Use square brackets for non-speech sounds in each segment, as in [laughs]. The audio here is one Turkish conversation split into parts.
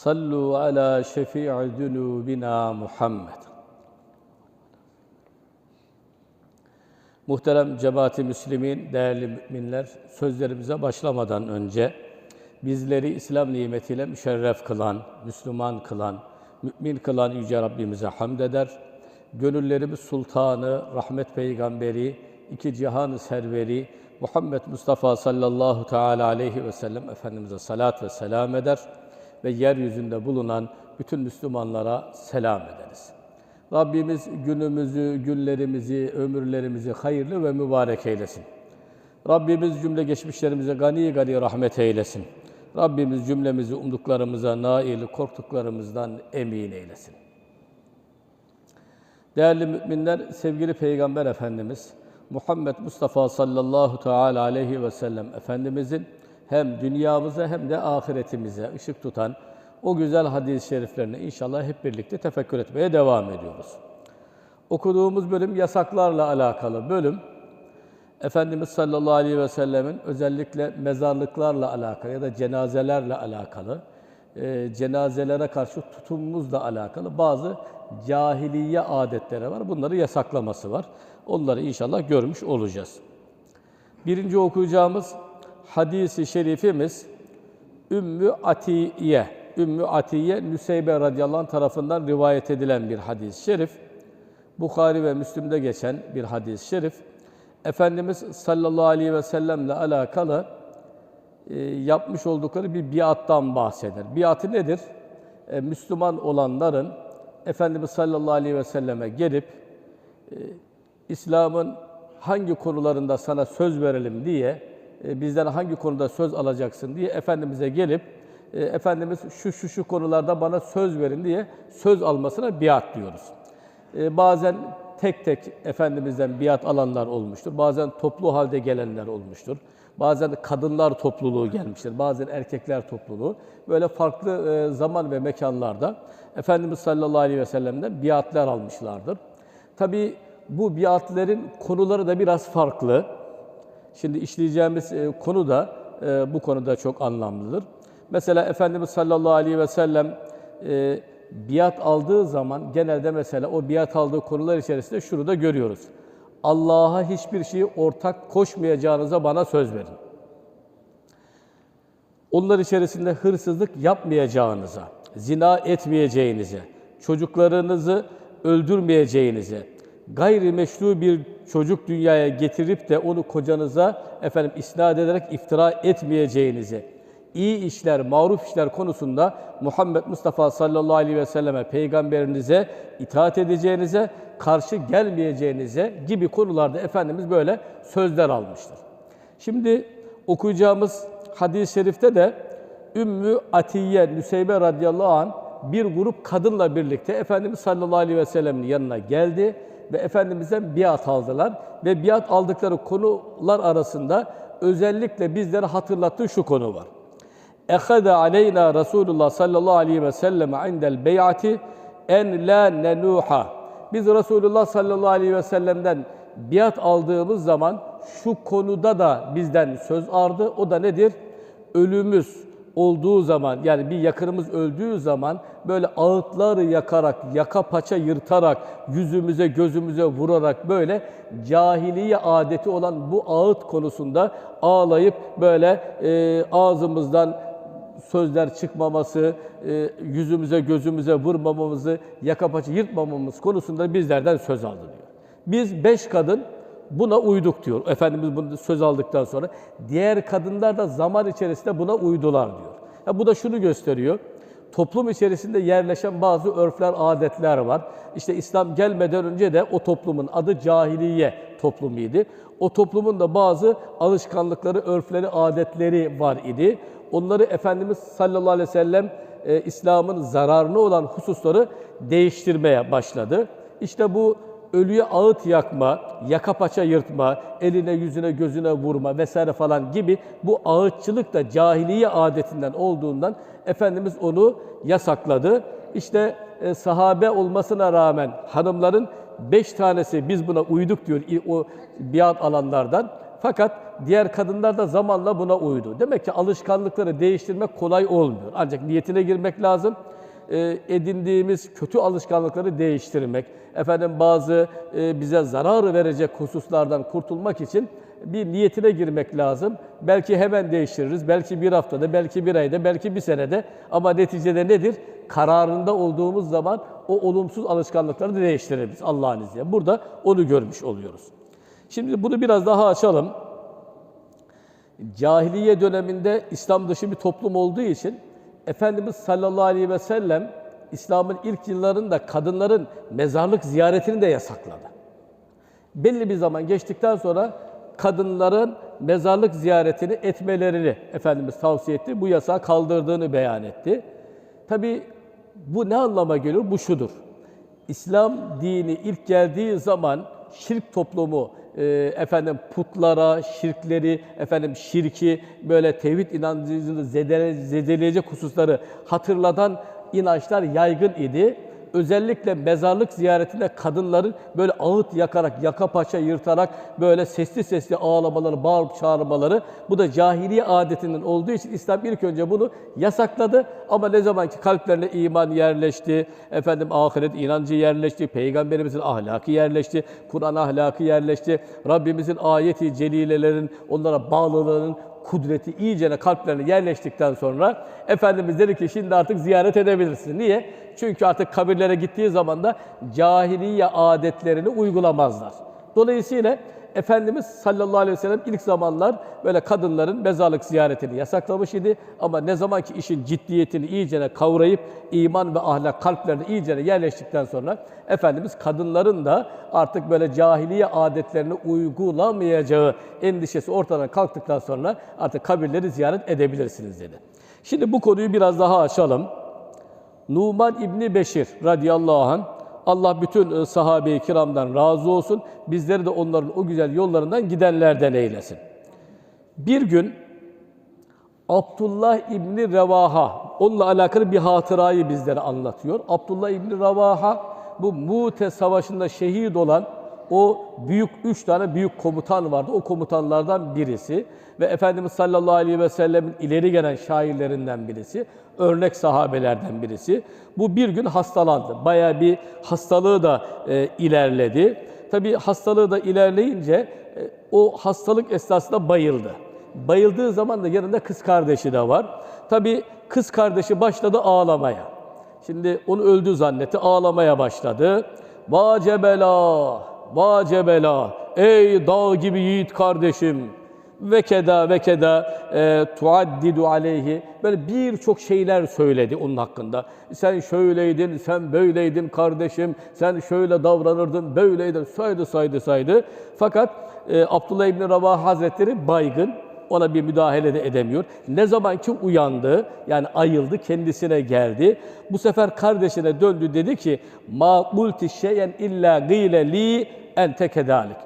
صلوا على شفيع ذنوبنا Muhammed. Muhterem cemaati Müslümin, değerli müminler, sözlerimize başlamadan önce bizleri İslam nimetiyle müşerref kılan, Müslüman kılan, mümin kılan Yüce Rabbimize hamd eder. Gönüllerimiz sultanı, rahmet peygamberi, iki cihan serveri, Muhammed Mustafa sallallahu teala aleyhi ve sellem Efendimiz'e salat ve selam eder Ve yeryüzünde bulunan bütün Müslümanlara selam ederiz. Rabbimiz günümüzü, günlerimizi, ömürlerimizi hayırlı ve mübarek eylesin. Rabbimiz cümle geçmişlerimize gani gani rahmet eylesin. Rabbimiz cümlemizi umduklarımıza nail, korktuklarımızdan emin eylesin. Değerli müminler, sevgili Peygamber Efendimiz Muhammed Mustafa sallallahu teala aleyhi ve sellem Efendimizin hem dünyamıza hem de ahiretimize ışık tutan o güzel hadis-i şeriflerini inşallah hep birlikte tefekkür etmeye devam ediyoruz. Okuduğumuz bölüm yasaklarla alakalı bölüm. Efendimiz sallallahu aleyhi ve sellemin özellikle mezarlıklarla alakalı ya da cenazelerle alakalı, e, cenazelere karşı tutumumuzla alakalı bazı cahiliye adetleri var. Bunları yasaklaması var. Onları inşallah görmüş olacağız. Birinci okuyacağımız hadisi şerifimiz Ümmü Atiye. Ümmü Atiye Nüseybe radıyallahu anh tarafından rivayet edilen bir hadis-i şerif. Bukhari ve Müslim'de geçen bir hadis-i şerif. Efendimiz sallallahu aleyhi ve sellemle alakalı e, yapmış oldukları bir biattan bahseder. Biatı nedir? E, Müslüman olanların Efendimiz sallallahu aleyhi ve selleme gelip e, İslam'ın hangi konularında sana söz verelim diye bizden hangi konuda söz alacaksın diye Efendimiz'e gelip e, Efendimiz şu şu şu konularda bana söz verin diye söz almasına biat diyoruz. E, bazen tek tek Efendimiz'den biat alanlar olmuştur. Bazen toplu halde gelenler olmuştur. Bazen kadınlar topluluğu gelmiştir. Bazen erkekler topluluğu. Böyle farklı zaman ve mekanlarda Efendimiz sallallahu aleyhi ve sellem'den biatler almışlardır. Tabii bu biatlerin konuları da biraz farklı. Şimdi işleyeceğimiz konu da bu konuda çok anlamlıdır. Mesela Efendimiz sallallahu aleyhi ve sellem biat aldığı zaman genelde mesela o biat aldığı konular içerisinde şunu da görüyoruz. Allah'a hiçbir şeyi ortak koşmayacağınıza bana söz verin. Onlar içerisinde hırsızlık yapmayacağınıza, zina etmeyeceğinize, çocuklarınızı öldürmeyeceğinize, gayrimeşru bir çocuk dünyaya getirip de onu kocanıza efendim isnat ederek iftira etmeyeceğinizi, iyi işler, maruf işler konusunda Muhammed Mustafa sallallahu aleyhi ve selleme peygamberinize itaat edeceğinize, karşı gelmeyeceğinize gibi konularda Efendimiz böyle sözler almıştır. Şimdi okuyacağımız hadis-i şerifte de Ümmü Atiye Nüseybe radıyallahu anh bir grup kadınla birlikte Efendimiz sallallahu aleyhi ve sellemin yanına geldi ve Efendimiz'den biat aldılar. Ve biat aldıkları konular arasında özellikle bizlere hatırlattığı şu konu var. Ehade aleyna Resulullah sallallahu aleyhi ve sellem indel bey'ati en la nenuha. Biz Resulullah sallallahu aleyhi ve sellem'den biat aldığımız zaman şu konuda da bizden söz ardı. O da nedir? Ölümüz olduğu zaman yani bir yakınımız öldüğü zaman böyle ağıtları yakarak, yaka paça yırtarak, yüzümüze gözümüze vurarak böyle cahiliye adeti olan bu ağıt konusunda ağlayıp böyle e, ağzımızdan sözler çıkmaması, e, yüzümüze gözümüze vurmamamızı, yaka paça yırtmamamız konusunda bizlerden söz aldı diyor. Biz beş kadın buna uyduk diyor. Efendimiz bunu söz aldıktan sonra. Diğer kadınlar da zaman içerisinde buna uydular diyor. Ya bu da şunu gösteriyor. Toplum içerisinde yerleşen bazı örfler, adetler var. İşte İslam gelmeden önce de o toplumun adı cahiliye toplumuydu. O toplumun da bazı alışkanlıkları, örfleri, adetleri var idi. Onları Efendimiz sallallahu aleyhi ve sellem e, İslam'ın zararına olan hususları değiştirmeye başladı. İşte bu ölüye ağıt yakma, yaka paça yırtma, eline yüzüne gözüne vurma vesaire falan gibi bu ağıtçılık da cahiliye adetinden olduğundan Efendimiz onu yasakladı. İşte e, sahabe olmasına rağmen hanımların beş tanesi biz buna uyduk diyor o biat alanlardan. Fakat diğer kadınlar da zamanla buna uydu. Demek ki alışkanlıkları değiştirmek kolay olmuyor. Ancak niyetine girmek lazım e, edindiğimiz kötü alışkanlıkları değiştirmek, efendim bazı e, bize zarar verecek hususlardan kurtulmak için bir niyetine girmek lazım. Belki hemen değiştiririz, belki bir haftada, belki bir ayda, belki bir senede ama neticede nedir? Kararında olduğumuz zaman o olumsuz alışkanlıkları değiştiririz Allah'ın izniyle. Burada onu görmüş oluyoruz. Şimdi bunu biraz daha açalım cahiliye döneminde İslam dışı bir toplum olduğu için Efendimiz sallallahu aleyhi ve sellem İslam'ın ilk yıllarında kadınların mezarlık ziyaretini de yasakladı. Belli bir zaman geçtikten sonra kadınların mezarlık ziyaretini etmelerini Efendimiz tavsiye etti. Bu yasağı kaldırdığını beyan etti. Tabi bu ne anlama geliyor? Bu şudur. İslam dini ilk geldiği zaman şirk toplumu e, efendim putlara, şirkleri, efendim şirki böyle tevhid inancını zedele, zedeleyecek hususları hatırlatan inançlar yaygın idi. Özellikle mezarlık ziyaretinde kadınların böyle ağıt yakarak, yaka paça yırtarak böyle sesli sesli ağlamaları, bağırıp çağırmaları bu da cahiliye adetinin olduğu için İslam ilk önce bunu yasakladı. Ama ne zaman ki kalplerine iman yerleşti, efendim ahiret inancı yerleşti, peygamberimizin ahlakı yerleşti, Kur'an ahlakı yerleşti, Rabbimizin ayeti celilelerin onlara bağlılığının kudreti iyicene kalplerine yerleştikten sonra Efendimiz dedi ki şimdi artık ziyaret edebilirsin. Niye? Çünkü artık kabirlere gittiği zaman da cahiliye adetlerini uygulamazlar. Dolayısıyla Efendimiz sallallahu aleyhi ve sellem ilk zamanlar böyle kadınların mezarlık ziyaretini yasaklamış idi. Ama ne zaman ki işin ciddiyetini iyicene kavrayıp iman ve ahlak kalplerine iyicene yerleştikten sonra Efendimiz kadınların da artık böyle cahiliye adetlerini uygulamayacağı endişesi ortadan kalktıktan sonra artık kabirleri ziyaret edebilirsiniz dedi. Şimdi bu konuyu biraz daha açalım. Numan İbni Beşir radıyallahu anh Allah bütün e, sahabe-i kiramdan razı olsun. Bizleri de onların o güzel yollarından gidenlerden eylesin. Bir gün Abdullah İbni Revaha, onunla alakalı bir hatırayı bizlere anlatıyor. Abdullah İbni Revaha, bu Mute Savaşı'nda şehit olan o büyük, üç tane büyük komutan vardı. O komutanlardan birisi ve Efendimiz sallallahu aleyhi ve sellemin ileri gelen şairlerinden birisi, örnek sahabelerden birisi. Bu bir gün hastalandı. Bayağı bir hastalığı da e, ilerledi. Tabii hastalığı da ilerleyince e, o hastalık esnasında bayıldı. Bayıldığı zaman da yanında kız kardeşi de var. Tabii kız kardeşi başladı ağlamaya. Şimdi onu öldü zannetti, ağlamaya başladı. Vacebela, vacebela, ey dağ gibi yiğit kardeşim. Ve keda ve keda e, tuaddidu aleyhi. Böyle birçok şeyler söyledi onun hakkında. Sen şöyleydin, sen böyleydin kardeşim, sen şöyle davranırdın, böyleydin. Saydı saydı saydı. Fakat e, Abdullah İbni Rabah Hazretleri baygın, ona bir müdahale de edemiyor. Ne zaman ki uyandı, yani ayıldı, kendisine geldi. Bu sefer kardeşine döndü dedi ki, ma multi şeyen illa gile li ente kedalik.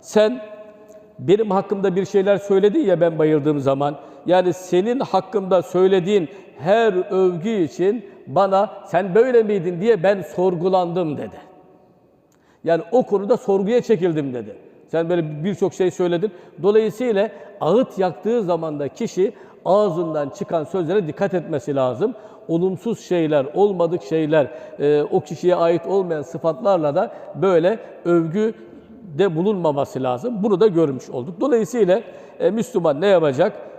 Sen benim hakkımda bir şeyler söyledin ya ben bayıldığım zaman. Yani senin hakkımda söylediğin her övgü için bana sen böyle miydin diye ben sorgulandım dedi. Yani o konuda sorguya çekildim dedi. Sen böyle birçok şey söyledin. Dolayısıyla ağıt yaktığı zaman da kişi ağzından çıkan sözlere dikkat etmesi lazım. Olumsuz şeyler, olmadık şeyler, e, o kişiye ait olmayan sıfatlarla da böyle övgü de bulunmaması lazım. Bunu da görmüş olduk. Dolayısıyla e, Müslüman ne yapacak?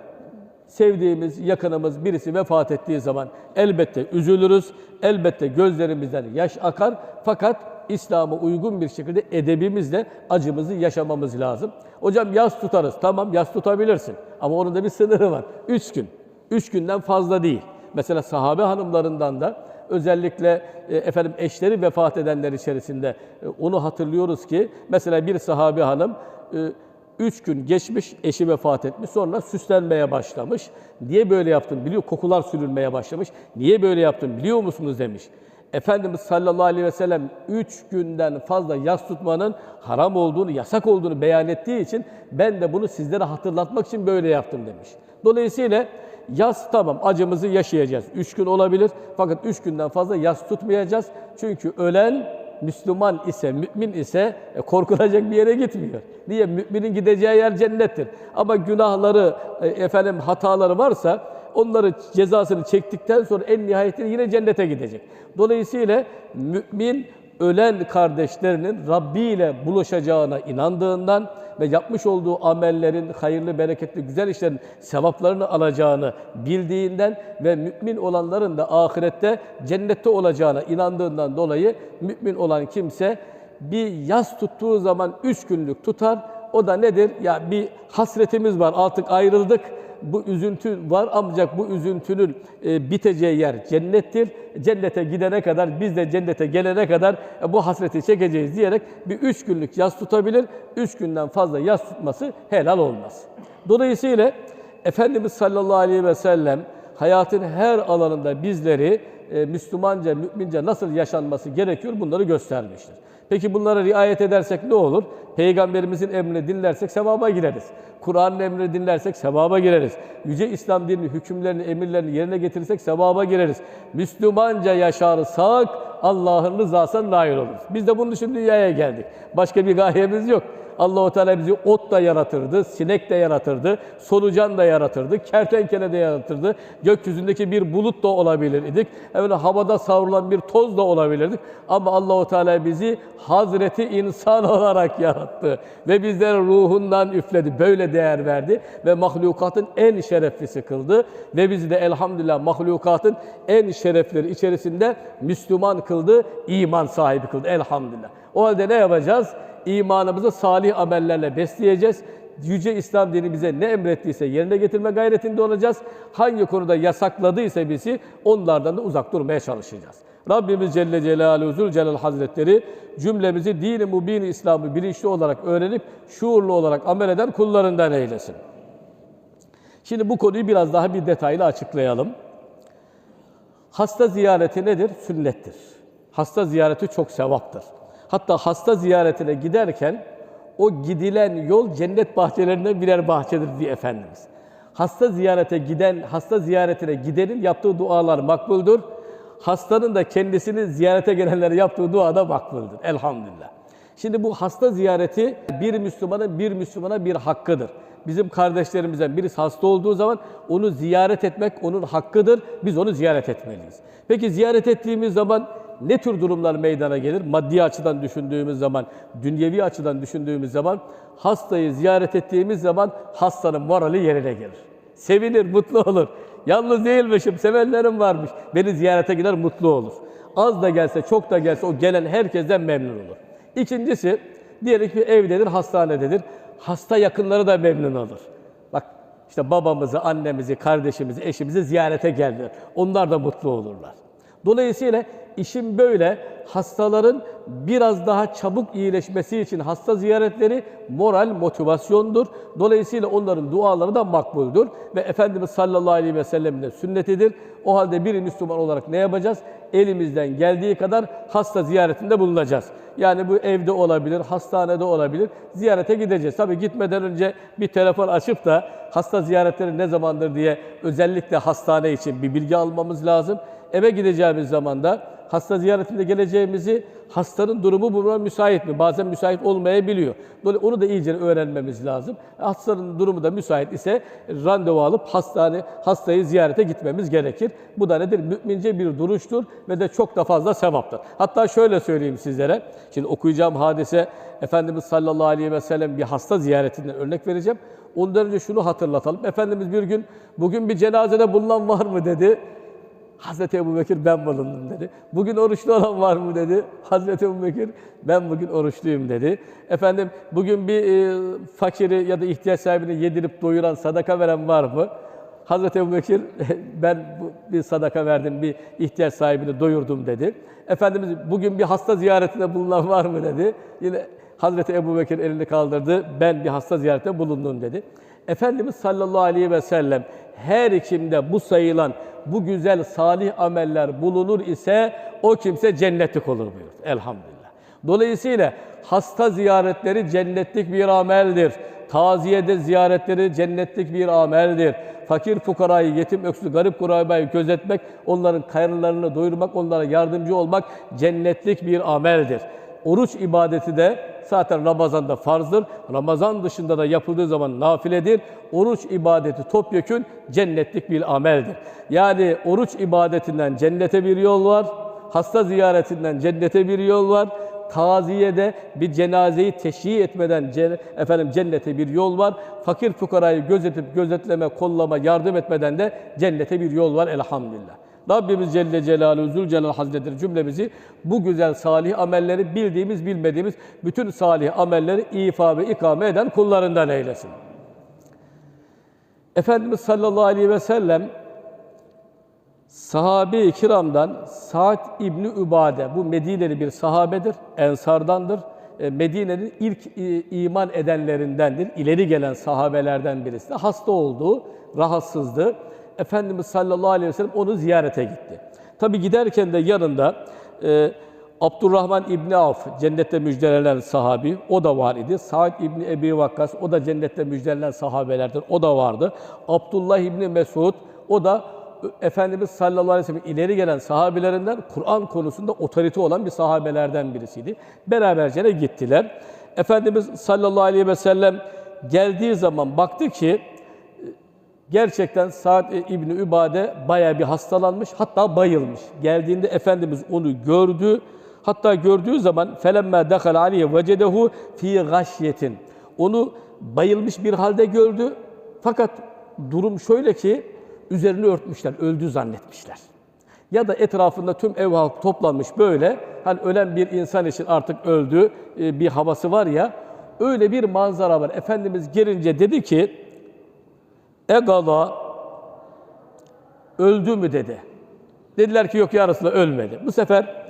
sevdiğimiz, yakınımız birisi vefat ettiği zaman elbette üzülürüz, elbette gözlerimizden yaş akar. Fakat İslam'a uygun bir şekilde edebimizle acımızı yaşamamız lazım. Hocam yas tutarız. Tamam yas tutabilirsin. Ama onun da bir sınırı var. Üç gün. Üç günden fazla değil. Mesela sahabe hanımlarından da özellikle e, efendim eşleri vefat edenler içerisinde e, onu hatırlıyoruz ki mesela bir sahabe hanım e, Üç gün geçmiş, eşi vefat etmiş. Sonra süslenmeye başlamış. Niye böyle yaptın biliyor Kokular sürülmeye başlamış. Niye böyle yaptın biliyor musunuz demiş. Efendimiz sallallahu aleyhi ve sellem üç günden fazla yas tutmanın haram olduğunu, yasak olduğunu beyan ettiği için ben de bunu sizlere hatırlatmak için böyle yaptım demiş. Dolayısıyla yas tamam acımızı yaşayacağız. Üç gün olabilir fakat üç günden fazla yas tutmayacağız. Çünkü ölen Müslüman ise, mümin ise e, korkulacak bir yere gitmiyor. Niye? Müminin gideceği yer cennettir. Ama günahları, e, efendim hataları varsa onları cezasını çektikten sonra en nihayetinde yine cennete gidecek. Dolayısıyla mümin ölen kardeşlerinin Rabbi ile buluşacağına inandığından ve yapmış olduğu amellerin, hayırlı, bereketli, güzel işlerin sevaplarını alacağını bildiğinden ve mümin olanların da ahirette cennette olacağına inandığından dolayı mümin olan kimse bir yaz tuttuğu zaman üç günlük tutar. O da nedir? Ya bir hasretimiz var artık ayrıldık bu üzüntü var ancak bu üzüntünün e, biteceği yer cennettir. Cennete gidene kadar biz de cennete gelene kadar e, bu hasreti çekeceğiz diyerek bir üç günlük yas tutabilir. Üç günden fazla yas tutması helal olmaz. Dolayısıyla Efendimiz sallallahu aleyhi ve sellem hayatın her alanında bizleri e, Müslümanca, mümince nasıl yaşanması gerekiyor bunları göstermiştir. Peki bunlara riayet edersek ne olur? Peygamberimizin emrini dinlersek sevaba gireriz. Kur'an'ın emrini dinlersek sevaba gireriz. Yüce İslam dinini, hükümlerini, emirlerini yerine getirirsek sevaba gireriz. Müslümanca yaşarsak Allah'ın rızasına nail oluruz. Biz de bunun için dünyaya geldik. Başka bir gayemiz yok. Allahu Teala bizi ot da yaratırdı, sinek de yaratırdı, solucan da yaratırdı, kertenkele de yaratırdı. Gökyüzündeki bir bulut da olabilir idik. Öyle havada savrulan bir toz da olabilirdik. Ama Allahu Teala bizi Hazreti insan [laughs] olarak yarattı ve bizlere ruhundan üfledi. Böyle değer verdi ve mahlukatın en şereflisi kıldı ve bizi de elhamdülillah mahlukatın en şerefleri içerisinde Müslüman kıldı, iman sahibi kıldı elhamdülillah. O halde ne yapacağız? İmanımızı salih amellerle besleyeceğiz. Yüce İslam dini bize ne emrettiyse yerine getirme gayretinde olacağız. Hangi konuda yasakladıysa bizi onlardan da uzak durmaya çalışacağız. Rabbimiz Celle Celaluhu Zülcelal Hazretleri cümlemizi dini mubin İslam'ı bilinçli olarak öğrenip şuurlu olarak amel eden kullarından eylesin. Şimdi bu konuyu biraz daha bir detaylı açıklayalım. Hasta ziyareti nedir? Sünnettir. Hasta ziyareti çok sevaptır. Hatta hasta ziyaretine giderken o gidilen yol cennet bahçelerinden birer bahçedir diye Efendimiz. Hasta ziyarete giden, hasta ziyaretine gidenin yaptığı dualar makbuldür. Hastanın da kendisini ziyarete gelenlere yaptığı dua da makbuldür. Elhamdülillah. Şimdi bu hasta ziyareti bir Müslümanın bir Müslümana bir hakkıdır. Bizim kardeşlerimizden birisi hasta olduğu zaman onu ziyaret etmek onun hakkıdır. Biz onu ziyaret etmeliyiz. Peki ziyaret ettiğimiz zaman ne tür durumlar meydana gelir? Maddi açıdan düşündüğümüz zaman, dünyevi açıdan düşündüğümüz zaman, hastayı ziyaret ettiğimiz zaman hastanın morali yerine gelir. Sevinir, mutlu olur. Yalnız değilmişim, sevenlerim varmış. Beni ziyarete gider, mutlu olur. Az da gelse, çok da gelse o gelen herkesten memnun olur. İkincisi, diyelim ki evdedir, hastanededir. Hasta yakınları da memnun olur. Bak işte babamızı, annemizi, kardeşimizi, eşimizi ziyarete geldiler. Onlar da mutlu olurlar. Dolayısıyla işin böyle hastaların biraz daha çabuk iyileşmesi için hasta ziyaretleri moral, motivasyondur. Dolayısıyla onların duaları da makbuldür. Ve Efendimiz sallallahu aleyhi ve sellem'in de sünnetidir. O halde bir Müslüman olarak ne yapacağız? Elimizden geldiği kadar hasta ziyaretinde bulunacağız. Yani bu evde olabilir, hastanede olabilir. Ziyarete gideceğiz. Tabii gitmeden önce bir telefon açıp da hasta ziyaretleri ne zamandır diye özellikle hastane için bir bilgi almamız lazım. Eve gideceğimiz zaman da hasta ziyaretinde geleceğimizi hastanın durumu buna müsait mi? Bazen müsait olmayabiliyor. Dolayısıyla onu da iyice öğrenmemiz lazım. Hastanın durumu da müsait ise randevu alıp hastane hastayı ziyarete gitmemiz gerekir. Bu da nedir? Mümince bir duruştur ve de çok da fazla sevaptır. Hatta şöyle söyleyeyim sizlere. Şimdi okuyacağım hadise Efendimiz sallallahu aleyhi ve sellem bir hasta ziyaretinden örnek vereceğim. Ondan önce şunu hatırlatalım. Efendimiz bir gün bugün bir cenazede bulunan var mı dedi. Hazreti Ebu Bekir ben bulundum dedi. Bugün oruçlu olan var mı dedi. Hazreti Ebu Bekir ben bugün oruçluyum dedi. Efendim bugün bir e, fakiri ya da ihtiyaç sahibini yedirip doyuran, sadaka veren var mı? Hazreti Ebubekir [laughs] ben bu- bir sadaka verdim, bir ihtiyaç sahibini doyurdum dedi. Efendimiz bugün bir hasta ziyaretinde bulunan var mı dedi. Yine Hazreti Ebubekir elini kaldırdı. Ben bir hasta ziyaretinde bulundum dedi. Efendimiz sallallahu aleyhi ve sellem her kimde bu sayılan bu güzel salih ameller bulunur ise o kimse cennetlik olur buyurdu. Elhamdülillah. Dolayısıyla hasta ziyaretleri cennetlik bir ameldir. Taziyede ziyaretleri cennetlik bir ameldir. Fakir fukarayı, yetim, öksüz, garip kurabayı gözetmek, onların karınlarını doyurmak, onlara yardımcı olmak cennetlik bir ameldir. Oruç ibadeti de zaten Ramazan'da farzdır. Ramazan dışında da yapıldığı zaman nafiledir. Oruç ibadeti topyekün cennetlik bir ameldir. Yani oruç ibadetinden cennete bir yol var. Hasta ziyaretinden cennete bir yol var. Taziyede bir cenazeyi teşhi etmeden ce- efendim cennete bir yol var. Fakir fukarayı gözetip gözetleme, kollama, yardım etmeden de cennete bir yol var elhamdülillah. Rabbimiz Celle Celaluhu Zülcelal Hazretleri cümlemizi bu güzel salih amelleri bildiğimiz bilmediğimiz bütün salih amelleri ifa ve ikame eden kullarından eylesin. Efendimiz sallallahu aleyhi ve sellem sahabe-i kiramdan Sa'd İbni Übade, bu Medineli bir sahabedir, Ensardandır. E, Medine'nin ilk e, iman edenlerindendir, ileri gelen sahabelerden birisi. Hasta oldu, rahatsızdı. Efendimiz sallallahu aleyhi ve sellem onu ziyarete gitti. Tabi giderken de yanında e, Abdurrahman İbni Avf, cennette müjdelenen sahabi, o da var idi. Sa'd İbni Ebi Vakkas, o da cennette müjdelenen sahabelerdir, o da vardı. Abdullah İbni Mesud, o da Efendimiz sallallahu aleyhi ve sellem ileri gelen sahabilerinden Kur'an konusunda otorite olan bir sahabelerden birisiydi. Beraberce gittiler. Efendimiz sallallahu aleyhi ve sellem geldiği zaman baktı ki gerçekten Sa'd İbni Übade bayağı bir hastalanmış hatta bayılmış. Geldiğinde Efendimiz onu gördü. Hatta gördüğü zaman felemme dekal aleyhi vecedehu fi gashyetin. Onu bayılmış bir halde gördü. Fakat durum şöyle ki üzerini örtmüşler, öldü zannetmişler. Ya da etrafında tüm ev halkı toplanmış böyle, hani ölen bir insan için artık öldü e, bir havası var ya, öyle bir manzara var. Efendimiz gelince dedi ki, Egala öldü mü dedi. Dediler ki yok ya Resulallah ölmedi. Bu sefer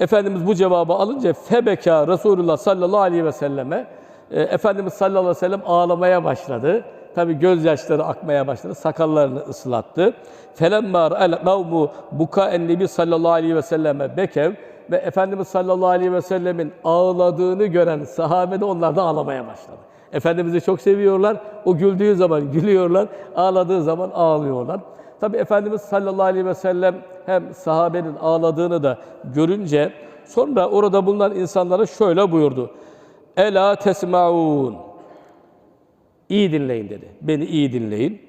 Efendimiz bu cevabı alınca febeka Resulullah sallallahu aleyhi ve selleme e, Efendimiz sallallahu aleyhi ve sellem ağlamaya başladı. Tabi gözyaşları akmaya başladı. Sakallarını ıslattı. Felemma el kavmu buka en nebi sallallahu aleyhi ve selleme bekev ve Efendimiz sallallahu aleyhi ve sellemin ağladığını gören sahabe de onlar da ağlamaya başladı. Efendimiz'i çok seviyorlar. O güldüğü zaman gülüyorlar, ağladığı zaman ağlıyorlar. Tabi Efendimiz sallallahu aleyhi ve sellem hem sahabenin ağladığını da görünce sonra orada bulunan insanlara şöyle buyurdu. Ela tesmaun. İyi dinleyin dedi. Beni iyi dinleyin.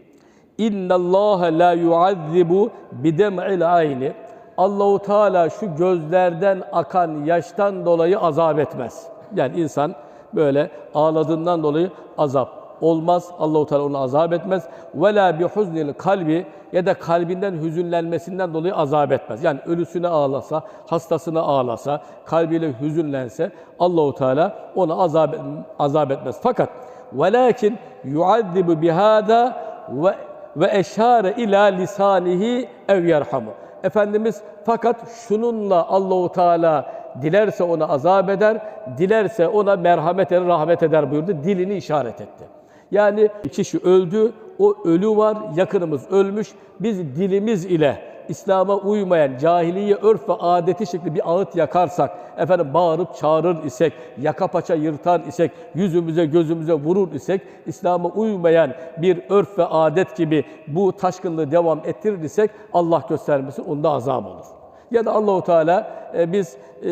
İnna Allah la yuazzibu bidem'il ayni. Allahu Teala şu gözlerden akan yaştan dolayı azap etmez. Yani insan böyle ağladığından dolayı azap olmaz. Allahu Teala onu azap etmez. Ve la bi huznil kalbi ya da kalbinden hüzünlenmesinden dolayı azap etmez. Yani ölüsüne ağlasa, hastasına ağlasa, kalbiyle hüzünlense Allahu Teala onu azap azap etmez. Fakat velakin yuazzibu bihada ve ve eşare ila lisanihi ev yerhamu. Efendimiz fakat şununla Allahu Teala dilerse ona azap eder, dilerse ona merhamet eder, rahmet eder buyurdu. Dilini işaret etti. Yani kişi öldü, o ölü var, yakınımız ölmüş. Biz dilimiz ile İslam'a uymayan cahiliye örf ve adeti şekli bir ağıt yakarsak, efendim bağırıp çağırır isek, yaka paça yırtar isek, yüzümüze gözümüze vurur isek, İslam'a uymayan bir örf ve adet gibi bu taşkınlığı devam ettirir isek Allah göstermesin onda azap olur. Ya da Allahu Teala e, biz e,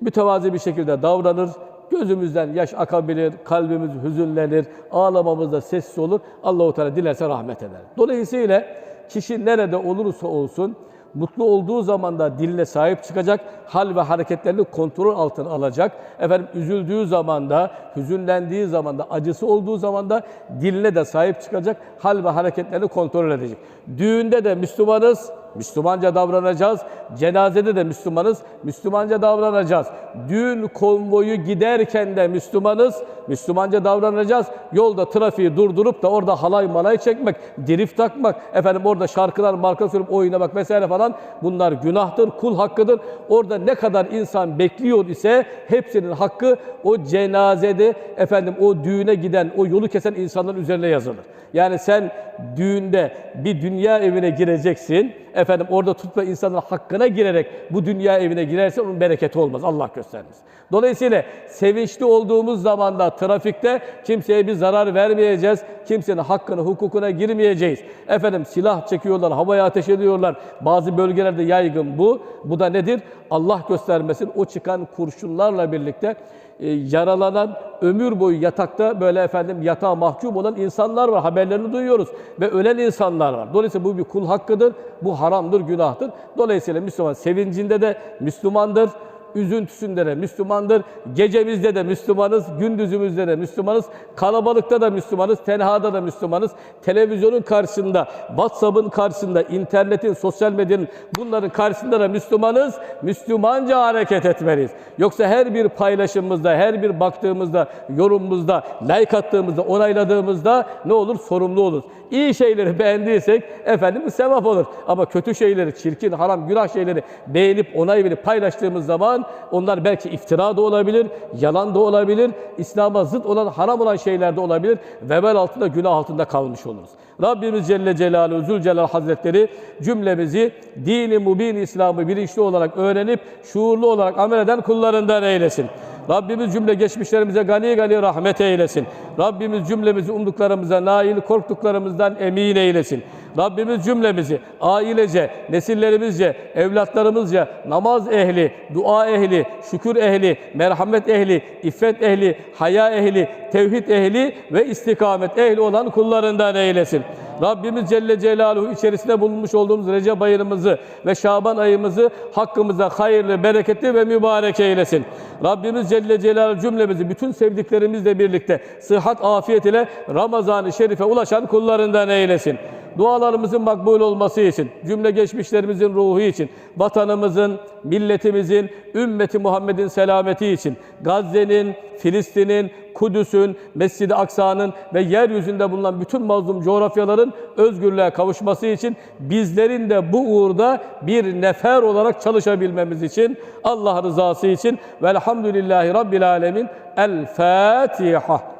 mütevazi bir şekilde davranır, gözümüzden yaş akabilir, kalbimiz hüzünlenir, ağlamamızda sessiz olur. Allahu Teala dilerse rahmet eder. Dolayısıyla kişi nerede olursa olsun mutlu olduğu zaman da diline sahip çıkacak, hal ve hareketlerini kontrol altına alacak. Efendim üzüldüğü zaman da, hüzünlendiği zaman da, acısı olduğu zaman da diline de sahip çıkacak, hal ve hareketlerini kontrol edecek. Düğünde de Müslümanız, Müslümanca davranacağız. Cenazede de Müslümanız, Müslümanca davranacağız. Düğün konvoyu giderken de Müslümanız, Müslümanca davranacağız. Yolda trafiği durdurup da orada halay malay çekmek, drift takmak, efendim orada şarkılar, marka sürüp oynamak vesaire falan bunlar günahtır, kul hakkıdır. Orada ne kadar insan bekliyor ise hepsinin hakkı o cenazede efendim o düğüne giden, o yolu kesen insanların üzerine yazılır. Yani sen düğünde bir dünya evine gireceksin. Efendim orada tutma insanın hakkına girerek bu dünya evine girersen onun bereketi olmaz. Allah göstermesin. Dolayısıyla sevinçli olduğumuz zaman da trafikte kimseye bir zarar vermeyeceğiz. Kimsenin hakkını, hukukuna girmeyeceğiz. Efendim silah çekiyorlar, havaya ateş ediyorlar. Bazı bölgelerde yaygın bu. Bu da nedir? Allah göstermesin o çıkan kurşunlarla birlikte e, yaralanan, ömür boyu yatakta böyle efendim yatağa mahkum olan insanlar var. Haberlerini duyuyoruz ve ölen insanlar var. Dolayısıyla bu bir kul hakkıdır. Bu haramdır, günahtır. Dolayısıyla Müslüman sevincinde de Müslümandır üzüntüsünde de Müslümandır. Gecemizde de Müslümanız, gündüzümüzde de Müslümanız, kalabalıkta da Müslümanız, tenhada da Müslümanız. Televizyonun karşısında, WhatsApp'ın karşısında, internetin, sosyal medyanın bunların karşısında da Müslümanız. Müslümanca hareket etmeliyiz. Yoksa her bir paylaşımımızda, her bir baktığımızda, yorumumuzda, like attığımızda, onayladığımızda ne olur? Sorumlu oluruz. İyi şeyleri beğendiysek efendim sevap olur. Ama kötü şeyleri, çirkin, haram, günah şeyleri beğenip, onay verip paylaştığımız zaman onlar belki iftira da olabilir, yalan da olabilir, İslam'a zıt olan, haram olan şeyler de olabilir. Vebel altında, günah altında kalmış oluruz. Rabbimiz Celle Celaluhu, Zülcelal Hazretleri cümlemizi dini mubin İslam'ı bilinçli olarak öğrenip şuurlu olarak amel eden kullarından eylesin. Rabbimiz cümle geçmişlerimize gani gani rahmet eylesin. Rabbimiz cümlemizi umduklarımıza nail, korktuklarımızdan emin eylesin. Rabbimiz cümlemizi ailece, nesillerimizce, evlatlarımızca namaz ehli, dua ehli, şükür ehli, merhamet ehli, iffet ehli, haya ehli, tevhid ehli ve istikamet ehli olan kullarından eylesin. Rabbimiz Celle Celaluhu içerisinde bulunmuş olduğumuz Recep ayımızı ve Şaban ayımızı hakkımıza hayırlı, bereketli ve mübarek eylesin. Rabbimiz Celle Celaluhu cümlemizi bütün sevdiklerimizle birlikte sıhhat, afiyet ile Ramazan-ı Şerif'e ulaşan kullarından eylesin. Dualarımızın makbul olması için, cümle geçmişlerimizin ruhu için, vatanımızın, milletimizin, ümmeti Muhammed'in selameti için, Gazze'nin, Filistin'in, Kudüs'ün, Mescid-i Aksa'nın ve yeryüzünde bulunan bütün mazlum coğrafyaların özgürlüğe kavuşması için bizlerin de bu uğurda bir nefer olarak çalışabilmemiz için Allah rızası için velhamdülillahi Rabbil Alemin El Fatiha.